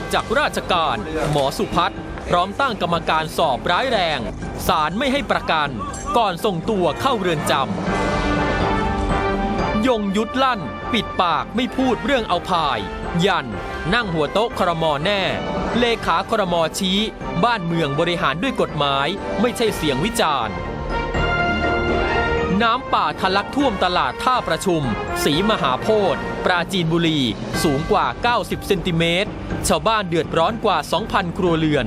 ออกจากราชการ หมอสุพัฒน์พร้อมตั้งกรรมการสอบร้ายแรงศาลไม่ให้ประกัน ก่อนส่งตัวเข้าเรือนจำยงยุทธลั่น ปิดปากไม่พูดเรื่องเอาพาย ยัน นั่งหัวโต๊ะครมแน่ เลขาครมชี้ บ้านเมืองบริหารด้วยกฎหมาย ไม่ใช่เสียงวิจารณ์น้ำป่าทะลักท่วมตลาดท่าประชุม สีมหาโพธิ์ ปราจีนบุรีสูงกว่า 90 เซนติเมตร ชาวบ้านเดือดร้อนกว่า 2,000 ครัวเรือน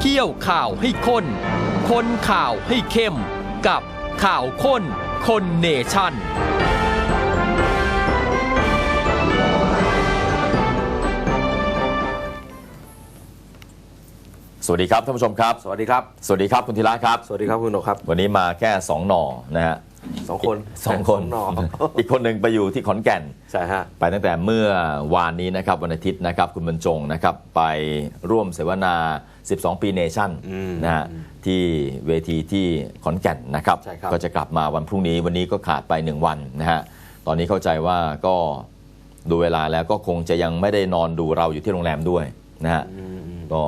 เคี่ยวข่าวให้ข้น คนข่าวให้เข้ม กับข่าวข้น คนเนชั่นสวัสดีครับท่านผู้ชมครับ สวัสดีครับ สวัสดีครับคุณธีระครับ สวัสดีครับคุณหนกครับ วันนี้มาแค่สองหน่อนะฮะ สองคนสองคนหนออีกคนหนึ่งไปอยู่ที่ขอนแก่นใช่ฮะไปตั้งแต่เมื่อวานนี้นะครับวันอาทิตย์นะครับคุณบรรจงนะครับไปร่วมเสวนา 12 ปีเนชั่นอืมนะฮะที่เวทีที่ขอนแก่นนะครับใช่ครับ ก็จะกลับมาวันพรุ่งนี้วันนี้ก็ขาดไป 1 วันนะฮะตอนนี้เข้าใจว่าก็ดูเวลาแล้วก็คงจะยังไม่ได้นอนดูเราอยู่ที่โรงแรมด้วยนะฮะก็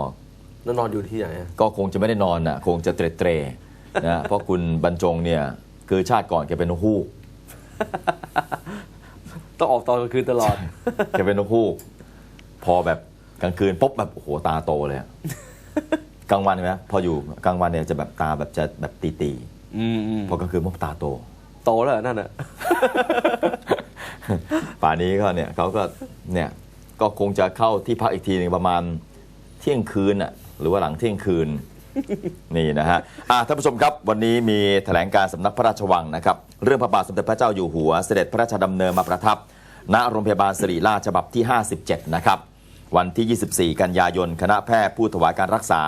แล้วนอนอยู่ที่ไหนอะก็คงจะไม่ได้นอนอะคงจะเตรเตรๆนะเพราะคุณบรรจงเนี่ย คือชาติก่อนแกเป็นนกฮูกต้องออกตอนกลางคืนตลอดแกเป็นนกฮูก พอแบบกลางคืนปุ๊บแบบโอ้โหตาโตเลยอะกลางวันเห็นไหมพออยู่กลางวันเนี่ยจะแบบตาแบบจะแบบตีตีอืมอืมๆพอกลางคืนปุ๊บตาโต โตแล้วเหรอนั่นอะป่านนี้ก็เนี่ยเขาก็เนี่ยก็คงจะเข้าที่พักอีกทีหนึ่งประมาณเที่ยงคืนอะหรือว่าหลังเที่ยงคืน นี่นะฮะอะท่านผู้ชมครับวันนี้มีแถลงการสำนักพระราชวังนะครับ เรื่องพระบาทสมเด็จพระเจ้าอยู่หัว เสด็จพระราชดำเนินมาประทับ ณโรงพยาบาลสิริราชฉบับที่ 57 นะครับ วันที่ 24 กันยายน คณะแพทย์ผู้ถวายการรักษา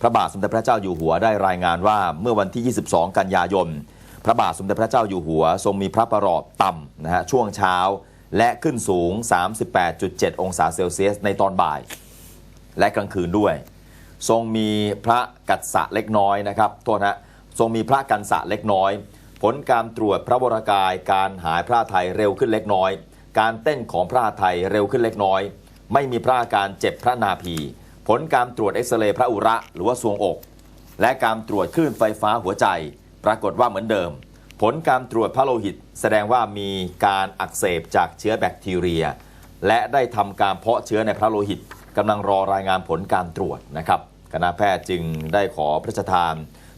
พระบาทสมเด็จพระเจ้าอยู่หัวได้รายงานว่าเมื่อวันที่ 22 กันยายน พระบาทสมเด็จพระเจ้าอยู่หัว ทรงมีพระประหลอดต่ำนะฮะช่วงเช้า และขึ้นสูง 38.7 องศาเซลเซียสในตอนบ่าย และกลางคืนด้วย ทรงมีพระกัสสะเล็กน้อยนะครับโทษนะทรงมีพระกันสะเล็กน้อย ผลการตรวจพระวรากาย การหายพระไทยเร็วขึ้นเล็กน้อย การเต้นของพระไทยเร็วขึ้นเล็กน้อย ไม่มีพระอาการเจ็บพระนาภีผลการตรวจเอ็กซเรย์พระอุระหรือว่าทรวงอก และการตรวจคลื่นไฟฟ้าหัวใจ ปรากฏว่าเหมือนเดิม ผลการตรวจพระโลหิต แสดงว่ามีการอักเสบจากเชื้อแบคทีเรีย และได้ทำการเพาะเชื้อในพระโลหิต กำลังรอรายงานผลการตรวจนะครับคณะแพทย์จึงได้ขอพระราชทาน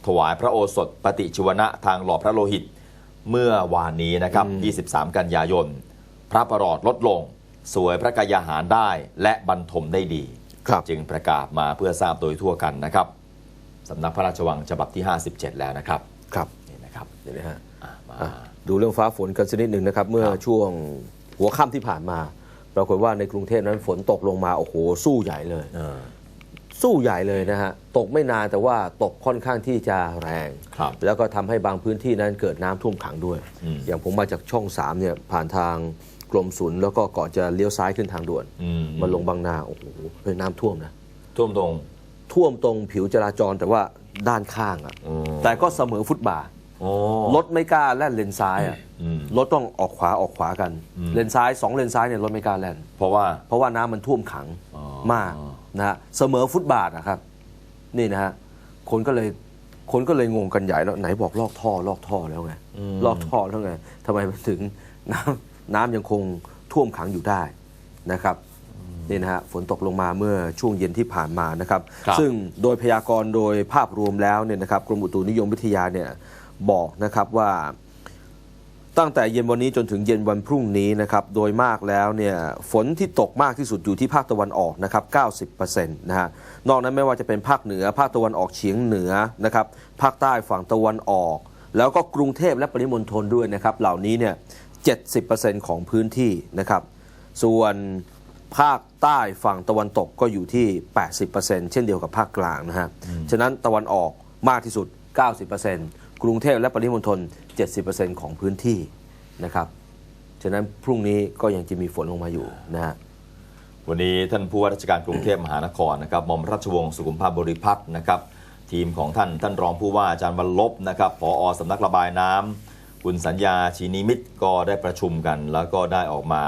ถวายพระโอสถปฏิชีวนะทางหลอดพระโลหิต เมื่อวานนี้นะครับ 23 กันยายน พระประหลอดลดลง สวยพระกายาหารได้และบรรทมได้ดีครับจึงประกาศมาเพื่อทราบโดยทั่วกันนะครับสำนักพระราชวังฉบับที่ 57 แล้วนะครับ ครับนี่นะครับเดี๋ยวนะฮะอะมาอะดูเรื่องฟ้าฝนกันสักนิดหนึ่งนะครับ เมื่อครับช่วงหัวค่ำที่ผ่านมา ปรากฏว่าในกรุงเทพนั้นฝนตกลงมาโอ้โหสู้ใหญ่เลยเออสู้ใหญ่เลยนะฮะตกไม่นานแต่ว่าตกค่อนข้างที่จะแรงครับแล้วก็ทำให้บางพื้นที่นั้นเกิดน้ำท่วมขังด้วยอืมอย่างผมมาจากช่องสามเนี่ยผ่านทางกรมศุลแล้วก็ก่อนจะเลี้ยวซ้ายขึ้นทางด่วนอืมมาลงบางนาโอ้โหเฮ้ยน้ำท่วมนะท่วมตรง ท่วมตรงผิวจราจรแต่ว่าด้านข้างอะอืมแต่ก็เสมอฟุตบาทโอ้ รถไม่กล้าแล่นเลนซ้ายอะอืมรถต้องออกขวาออกขวากันอืมเลนซ้ายสองเลนซ้ายเนี่ยรถไม่กล้าแล่นเพราะว่าเพราะว่าน้ำมันท่วมขังอ๋อมากนะฮะเสมอฟุตบาทนะครับ นี่นะฮะคนก็เลยคนก็เลยงงกันใหญ่แล้วไหนบอกลอกท่อลอกท่อแล้วไงอืมลอกท่อแล้วไงทำไมมันถึงน้ำน้ำยังคงท่วมขังอยู่ได้นะครับนี่นะฮะฝนตกลงมาเมื่อช่วงเย็นที่ผ่านมานะครับครับซึ่งโดยพยากรณ์โดยภาพรวมแล้วเนี่ยนะครับกรมอุตุนิยมวิทยาเนี่ย บอกนะครับว่าตั้งแต่เย็นวันนี้จนถึงเย็นวันพรุ่งนี้นะครับ โดยมากแล้วเนี่ยฝนที่ตกมากที่สุดอยู่ที่ภาคตะวันออกนะครับ 90%นะฮะ นอกนั้นไม่ว่าจะเป็นภาคเหนือ ภาคตะวันออกเฉียงเหนือนะครับ ภาคใต้ฝั่งตะวันออก แล้วก็กรุงเทพและปริมณฑลด้วยนะครับ เหล่านี้เนี่ย 70%ของพื้นที่นะครับ ส่วนภาคใต้ฝั่งตะวันตกก็อยู่ที่ 80%เช่นเดียวกับภาคกลางนะฮะ ฉะนั้นตะวันออกมากที่สุด 90% กรุงเทพและปริมณฑล 70%ของพื้นที่นะครับ ฉะนั้นพรุ่งนี้ก็ยังจะมีฝนลงมาอยู่นะฮะวันนี้ท่านผู้ว่าราชการกรุงเทพมหานครนะครับหม่อมราชวงศ์สุขุมภาพบริพัตรนะครับทีมของท่านท่านรองผู้ว่าอาจารย์บรรลบนะครับผอสำนักระบายน้ำคุณสัญญาชีนิมิตรก็ได้ประชุมกัน แล้วก็ได้ออกมา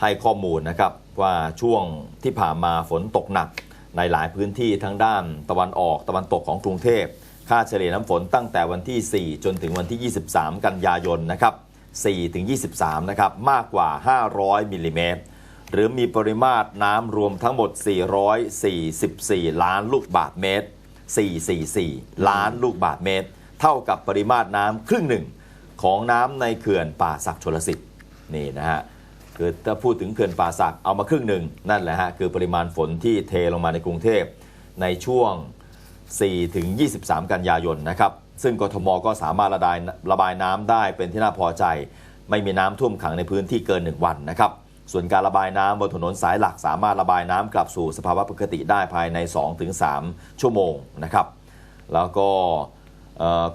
ให้ข้อมูลนะครับว่าช่วงที่ผ่านมาฝนตกหนักในหลายพื้นที่ทั้งด้านตะวันออกตะวันตกของกรุงเทพ ค่าเฉลี่ยน้ำฝนตั้งแต่วันที่ 4 จนถึงวันที่ 23 กันยายนนะครับ4ถึง23 นะครับ มากกว่า 500 มิลลิเมตร หรือมีปริมาตรน้ำรวมทั้งหมด 444 ล้านลูกบาทเมตร 444 ล้านลูกบาทเมตร เท่ากับปริมาตรน้ำครึ่งหนึ่งของน้ำในเขื่อนป่าศักดิ์ชลสิทธิ์นี่นะฮะคือถ้าพูดถึงเขื่อนป่าสักเอามาครึ่งหนึ่งนั่นแหละฮะคือปริมาณฝนที่เทลงมาในกรุงเทพในช่วง 4 ถึง 23 กันยายนนะครับ ซึ่งกทมก็สามารถระบายระบายน้ำได้เป็นที่น่าพอใจ ไม่มีน้ำท่วมขังในพื้นที่เกิน 1 วันนะครับ ส่วนการระบายน้ำบนถนนสายหลักสามารถระบายน้ำกลับสู่สภาวะปกติได้ภายใน 2-3 ชั่วโมงนะครับ แล้วก็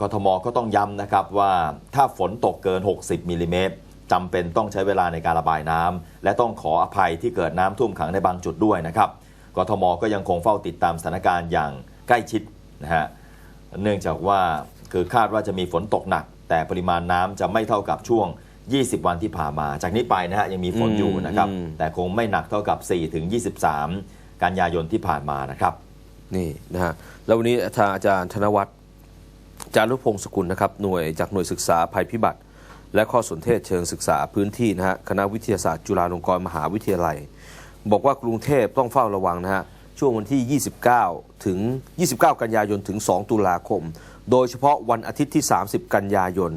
กทมก็ต้องย้ำนะครับว่าถ้าฝนตกเกิน 60มิลลิเมตรจำเป็นต้องใช้เวลาในการระบายน้ำและต้องขออภัยที่เกิดน้ำท่วมขังในบางจุดด้วยนะครับกทมก็ยังคงเฝ้าติดตามสถานการณ์อย่าง ใกล้ชิดนะฮะเนื่องจากว่าคือคาดว่าจะมีฝนตกหนัก แต่ปริมาณน้ำจะไม่เท่ากับช่วง 20 วันที่ผ่านมา จากนี้ไปนะฮะยังมีฝนอยู่นะครับอืมแต่คงไม่หนักเท่ากับ 4 ถึง 23 กันยายนที่ผ่านมานะครับนี่นะฮะแล้ววันนี้ทางอาจารย์ธนวัฒน์จารุพงศ์สกุลนะครับหน่วยจากหน่วยศึกษาภัยพิบัติ และข้อสนเทศเชิงศึกษาพื้นที่นะฮะคณะวิทยาศาสตร์จุฬาลงกรณ์มหาวิทยาลัย บอกว่ากรุงเทพต้องเฝ้าระวังนะฮะช่วงวันที่ 29 ถึง 29 กันยายนถึง 2 ตุลาคม โดยเฉพาะวันอาทิตย์ที่ 30 กันยายน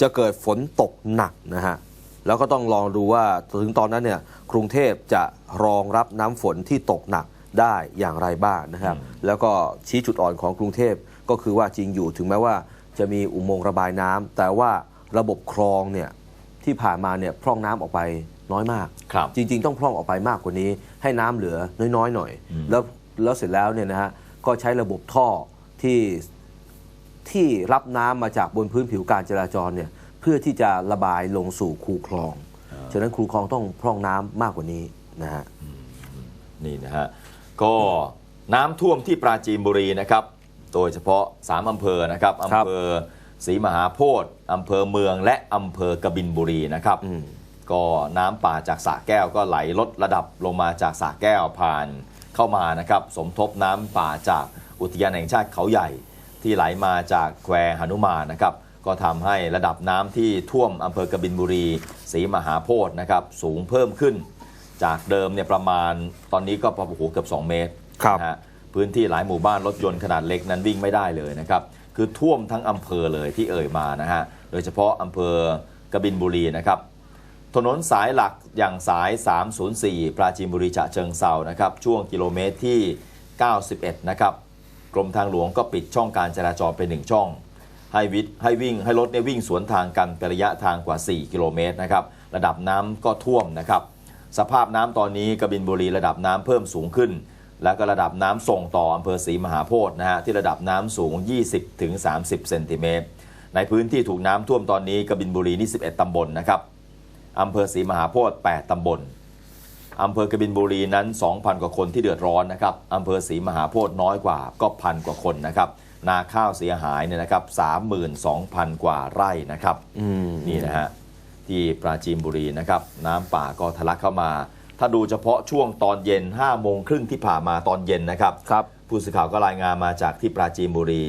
จะเกิดฝนตกหนักนะฮะ แล้วก็ต้องลองดูว่าถึงตอนนั้นเนี่ยกรุงเทพจะรองรับน้ำฝนที่ตกหนักได้อย่างไรบ้างนะครับ แล้วก็ชี้จุดอ่อนของกรุงเทพก็คือว่าจริงอยู่ถึงแม้ว่าจะมีอุโมงค์ระบายน้ำแต่ว่าระบบคลองเนี่ยที่ผ่านมาเนี่ยพร่องน้ำออกไปน้อยมากครับจริง ๆ ต้องพร่องออกไปมากกว่านี้ ให้น้ำเหลือน้อยๆหน่อย แล้วแล้วเสร็จแล้วเนี่ยนะฮะ ก็ใช้ระบบท่อที่ที่รับน้ำมาจากบนพื้นผิวการจราจรเนี่ยเพื่อที่จะระบายลงสู่คูคลอง ฉะนั้นคูคลองต้องพร่องน้ำมากกว่านี้นะฮะนี่นะฮะก็น้ำท่วมที่ปราจีนบุรีนะครับ โดยเฉพาะ 3อำเภอนะครับครัอำบเภอศรีมหาโพธิ์อำเภอเมืองและอำเภอกบินบุรีนะครับอืมก็น้ำป่าจากสระแก้วก็ไหลลดระดับลงมาจากสระแก้วผ่าน เข้ามานะครับสมทบน้ำป่าจากอุทยานแห่งชาติเขาใหญ่ ที่ไหลมาจากแควหนุมานนะครับก็ทำให้ระดับน้ำที่ท่วมอำเภอกบินบุรีศรีมหาโพธิ์นะครับสูงเพิ่มขึ้น จากเดิมเนี่ยประมาณตอนนี้ก็ประมาณโอ้โหเกือบ 2 เมตรครับนะฮะพื้นที่หลายหมู่บ้านรถยนต์ขนาดเล็กนั้นวิ่งไม่ได้เลยนะครับคือท่วมทั้งอำเภอเลยที่เอ่ยมานะฮะโดยเฉพาะอำเภอกบินบุรีนะครับ ถนนสายหลักอย่างสาย 304 ปราจีนบุรีฉะเชิงเซานะครับ ช่วงกิโลเมตรที่ 91 นะครับ กรมทางหลวงก็ปิดช่องการจราจรไปหนึ่งช่อง ให้วิทให้วิ่งให้รถเนี่ยวิ่งสวนทางกันเป็นระยะทางกว่า 4 กิโลเมตรนะครับ ระดับน้ำก็ท่วมนะครับ สภาพน้ำตอนนี้กบินบุรีระดับน้ำเพิ่มสูงขึ้น แล้วก็ระดับน้ำส่งต่ออำเภอศรีมหาโพธิ์นะฮะที่ระดับน้ำสูง 20-30ถึง30 เซนติเมตร ในพื้นที่ถูกน้ำท่วมตอนนี้กบินบุรีนี่ 11ตำบลนะครับ อำเภอศรีมหาโพธิ์8ตำบลอำเภอกบินบุรีนั้น 2,000 กว่าคนที่เดือดร้อนนะครับอำเภอศรีมหาโพธิ์น้อยกว่าก็พันกว่าคนนะครับนาข้าวเสียหายเนี่ยนะครับ32,000 กว่าไร่นะครับอืมนี่นะฮะที่ปราจีนบุรีนะครับน้ำป่าก็ทะลักเข้ามา ถ้าดูเฉพาะช่วงตอนเย็น5โมงครึ่งที่ผ่านมาตอนเย็นนะครับครับผู้สื่อข่าวก็รายงานมาจากที่ปราจีนบุรี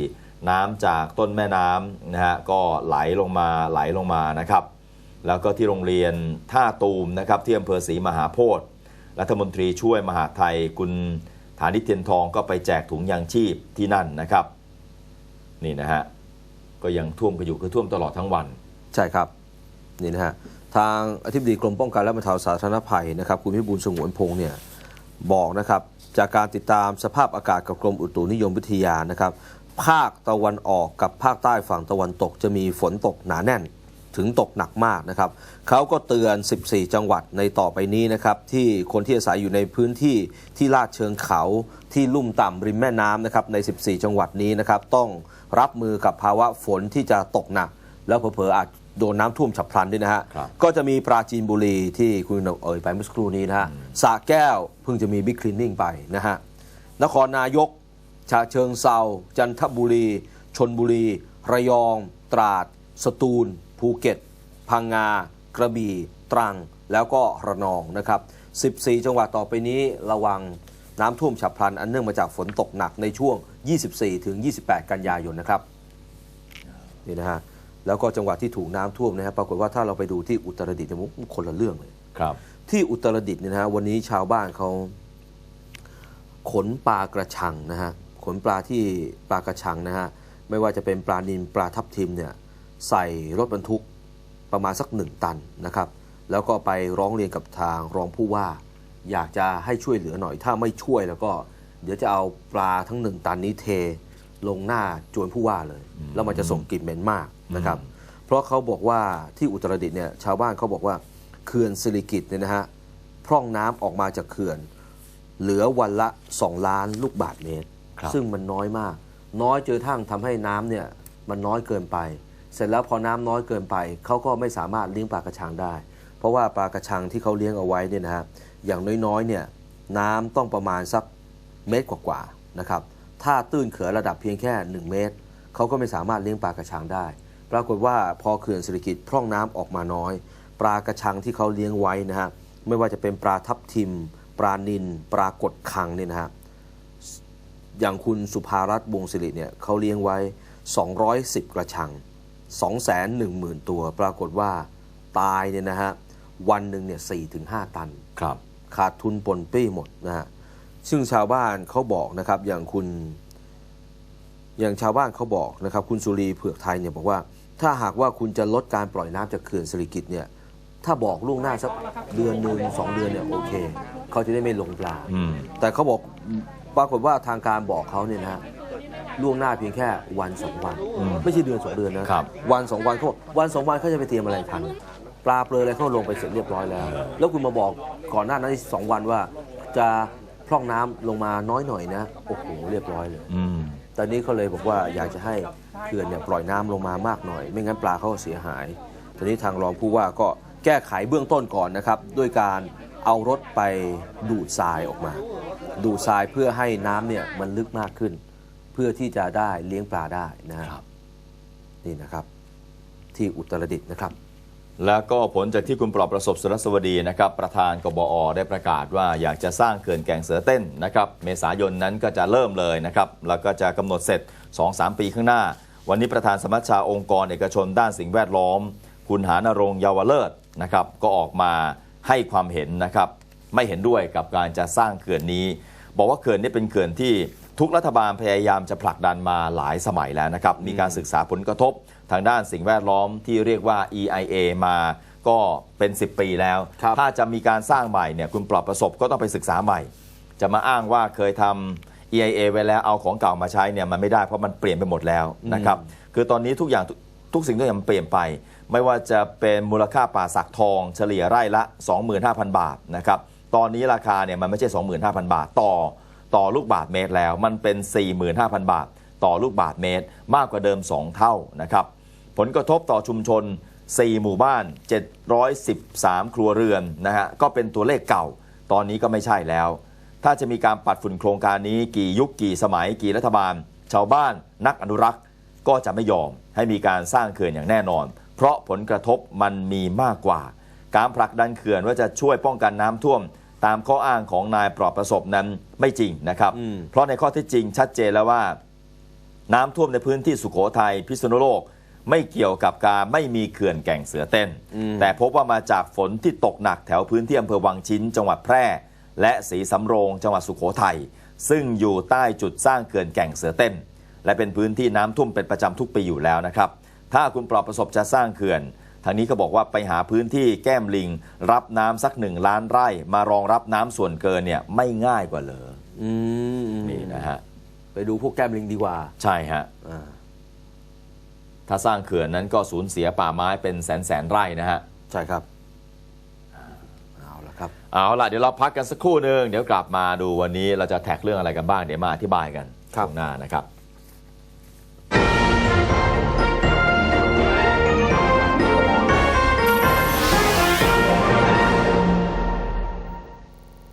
น้ำจากต้นแม่น้ำนะฮะก็ไหลลงมาไหลลงมานะครับ แล้วก็ที่โรงเรียนท่าตูมนะครับที่อำเภอศรีมหาโพธิ์รัฐมนตรีช่วยมหาไทยคุณฐานิเทียนทองก็ไปแจกถุงยางชีพที่นั่นนะครับ นี่นะฮะก็ยังท่วมกันอยู่คือท่วมตลอดทั้งวัน ใช่ครับนี่นะฮะทางอธิบดีกรมป้องกันและบรรเทาสาธารณภัยนะครับคุณพิบูลสงวนพงษ์เนี่ยบอกนะครับจากการติดตามสภาพอากาศกับกรมอุตุนิยมวิทยานะครับ ภาคตะวันออกกับภาคใต้ฝั่งตะวันตกจะมีฝนตกหนาแน่น ถึงตกหนักมากนะครับเขาก็เตือน 14 จังหวัดในต่อไปนี้นะครับที่คนที่อาศัยอยู่ในพื้นที่ที่ลาดเชิงเขาที่ลุ่มต่ำริมแม่น้ำนะครับใน 14 จังหวัดนี้นะครับต้องรับมือกับภาวะฝนที่จะตกหนัก แล้วเผลอๆอาจโดนน้ำท่วมฉับพลันด้วยนะฮะครับก็จะมีปราจีนบุรีที่คุณเอ่ยไปเมื่อสักครู่นี้นะฮะสระแก้วเพิ่งจะมีบิ๊กคลีนนิ่งไปนะฮะนครนายกฉะเชิงเซาจันทบุรี ชนบุรี ระยอง ตราด สตูล ภูเก็ต พังงา กระบี่ ตรัง แล้วก็ระนองนะครับ 14 จังหวัดต่อไปนี้ระวังน้ำท่วมฉับพลันอันเนื่องมาจากฝนตกหนักในช่วง 24 ถึง 28 กันยายนนะครับนี่นะฮะแล้วก็จังหวัดที่ถูกน้ำท่วมนะครับปรากฏว่าถ้าเราไปดูที่อุตรดิตถ์เนี่ยมันคนละเรื่องเลยครับ ที่อุตรดิตถ์เนี่ยนะฮะวันนี้ชาวบ้านเขาขนปลากระชังนะฮะขนปลาที่ปลากระชังนะฮะไม่ว่าจะเป็นปลานิลปลาทับทิมเนี่ย ใส่รถบรรทุกประมาณสักหนึ่งตันนะครับ แล้วก็ไปร้องเรียนกับทางรองผู้ว่า อยากจะให้ช่วยเหลือหน่อย ถ้าไม่ช่วยแล้วก็ เดี๋ยวจะเอาปลาทั้งหนึ่งตันนี้เทลงหน้าจวนผู้ว่าเลย แล้วมันจะส่งกลิ่นเหม็นมากนะครับ เพราะเขาบอกว่าที่อุตรดิตถ์เนี่ยชาวบ้านเขาบอกว่าเขื่อนสิริกิตเนี่ยนะฮะพร่องน้ำออกมาจากเขื่อน เหลือวันละ 2 ล้านลูกบาทเมตรครับซึ่งมันน้อยมาก น้อยเจอทั้งทำให้น้ำเนี่ยมันน้อยเกินไปเสร็จแล้วพอน้ำน้อยเกินไปเขาก็ไม่สามารถเลี้ยงปลากระชังได้ เพราะว่าปลากระชังที่เขาเลี้ยงเอาไว้เนี่ยนะฮะอย่างน้อยๆเนี่ยน้ำต้องประมาณสักเมตรกว่าๆนะครับถ้าตื้นเขื่อนระดับเพียงแค่ 1 เมตรเขาก็ไม่สามารถเลี้ยงปลากระชังได้ ปรากฏว่าพอเขื่อนสิริกิตพร่องน้ำออกมาน้อย ปลากระชังที่เขาเลี้ยงไว้นะฮะไม่ว่าจะเป็นปลาทับทิม ปลานิลปลากดคังเนี่ยนะฮะอย่างคุณสุภารัตน์วงศิริเนี่ยเขาเลี้ยงไว้ 210 กระชัง 210,000 ตัว ปรากฏว่าตายเนี่ยนะฮะวันหนึ่งเนี่ย4-5ตันครับ ขาดทุนปนปี้หมดนะฮะซึ่งชาวบ้านเขาบอกนะครับอย่างคุณ อย่างชาวบ้านเขาบอกนะครับ คุณสุรีเผือกไทยเนี่ยบอกว่า ถ้าหากว่าคุณจะลดการปล่อยน้ำจากเขื่อนสิริกิตเนี่ย ถ้าบอกล่วงหน้าสักเดือนหนึ่งสองเดือนเนี่ยโอเค เขาจะได้ไม่ลงปลาอืมแต่เขาบอกปรากฏว่าทางการบอกเขาเนี่ยนะฮะ ล่วงหน้าเพียงแค่วันสองวันอืมไม่ใช่เดือนสองเดือนนะครับ วันสองวันเขาบอกวันสองวันเขาจะไปเตรียมอะไรทันปลาเปลือยอะไรเขาลงไปเสร็จเรียบร้อยแล้ว แล้วคุณมาบอกก่อนหน้านั้นสองวันว่าจะพร่องน้ำลงมาน้อยหน่อยนะโอ้โหเรียบร้อยเลยอืมตอนนี้เขาเลยบอกว่าอยากจะให้เขื่อนเนี่ยปล่อยน้ำลงมามากหน่อย ไม่งั้นปลาเขาก็เสียหายตอนนี้ทางรองผู้ว่าก็แก้ไขเบื้องต้นก่อนนะครับด้วยการเอารถไปดูดทรายออกมา ดูดทรายเพื่อให้น้ำเนี่ยมันลึกมากขึ้นเพื่อที่จะได้เลี้ยงปลาได้นะฮะครับ นี่นะครับ ที่อุตรดิตถ์นะครับ แล้วก็ผลจากที่คุณปลอบประสบสุรสวดีนะครับ ประธานกบอได้ประกาศว่าอยากจะสร้างเขื่อนแก่งเสือเต้นนะครับ เมษายนนั้นก็จะเริ่มเลยนะครับ แล้วก็จะกำหนดเสร็จ 2-3 ปีข้างหน้า วันนี้ประธานสมัชชาองค์กรเอกชนด้านสิ่งแวดล้อม คุณหานรงค์เยาวเลิศนะครับ ก็ออกมาให้ความเห็นนะครับ ไม่เห็นด้วยกับการจะสร้างเขื่อนนี้ บอกว่าเขื่อนนี้เป็นเขื่อนที่ ทุกรัฐบาลพยายามจะผลักดันมาหลายสมัยแล้วนะครับ มีการศึกษาผลกระทบทางด้านสิ่งแวดล้อมที่เรียกว่า EIA มาก็เป็น 10 ปีแล้วครับถ้าจะมีการสร้างใหม่เนี่ยคุณปลอบประสบก็ต้องไปศึกษาใหม่ จะมาอ้างว่าเคยทำ EIA ไว้แล้วเอาของเก่ามาใช้เนี่ยมันไม่ได้เพราะมันเปลี่ยนไปหมดแล้วนะครับ คือตอนนี้ทุกอย่างทุกทุกสิ่งทุกอย่างมันเปลี่ยนไป ไม่ว่าจะเป็นมูลค่าป่าสักทอง เฉลี่ยไร่ละ 25,000 บาทนะครับ ตอนนี้ราคาเนี่ยมันไม่ใช่ 25,000 บาทต่อ ต่อลูกบาทเมตรแล้ว มันเป็น 45,000 บาท ต่อลูกบาทเมตร มากกว่าเดิม 2 เท่านะครับ ผลกระทบต่อชุมชน 4 หมู่บ้าน 713 ครัวเรือนนะฮะก็เป็นตัวเลขเก่า ตอนนี้ก็ไม่ใช่แล้ว ถ้าจะมีการปัดฝุ่นโครงการนี้กี่ยุคกี่สมัยกี่รัฐบาล ชาวบ้านนักอนุรักษ์ก็จะไม่ยอมให้มีการสร้างเขื่อนอย่างแน่นอน เพราะผลกระทบมันมีมากกว่า การผลักดันเขื่อนว่าจะช่วยป้องกันน้ำท่วม ตามข้ออ้างของนายปลอบประสบนั้นไม่จริงนะครับอืมเพราะในข้อเที่จริงชัดเจนแล้วว่า น้ำท่วมในพื้นที่สุโขทัยพิษณุโลกไม่เกี่ยวกับการไม่มีเขื่อนแก่งเสือเต้น แต่พบว่ามาจากฝนที่ตกหนักแถวพื้นที่อำเภอวังชิ้น จังหวัดแพร่ และศรีสำโรงจังหวัดสุโขทัยซึ่งอยู่ใต้จุดสร้างเขื่อนแก่งเสือเต้น และเป็นพื้นที่น้ำท่วมเป็นประจำทุกปีอยู่แล้วนะครับ ถ้าคุณปลอบประสบจะสร้างเขื่อน ทางนี้ก็บอกว่าไปหาพื้นที่แก้มลิง รับน้ำสักหนึ่งล้านไร่ มารองรับน้ำส่วนเกินเนี่ยไม่ง่ายกว่าเลยอืมนี่นะฮะไปดูพวกแก้มลิงดีกว่า ใช่ฮะอ่าถ้าสร้างเขื่อนนั้นก็สูญเสียป่าไม้เป็นแสนแสนไร่นะฮะ ใช่ครับเอาละครับ เอาล่ะเดี๋ยวเราพักกันสักครู่หนึ่งเดี๋ยวกลับมาดูวันนี้เราจะแท็กเรื่องอะไรกันบ้าง เดี๋ยวมาอธิบายกันครับ ช่วงหน้านะครับ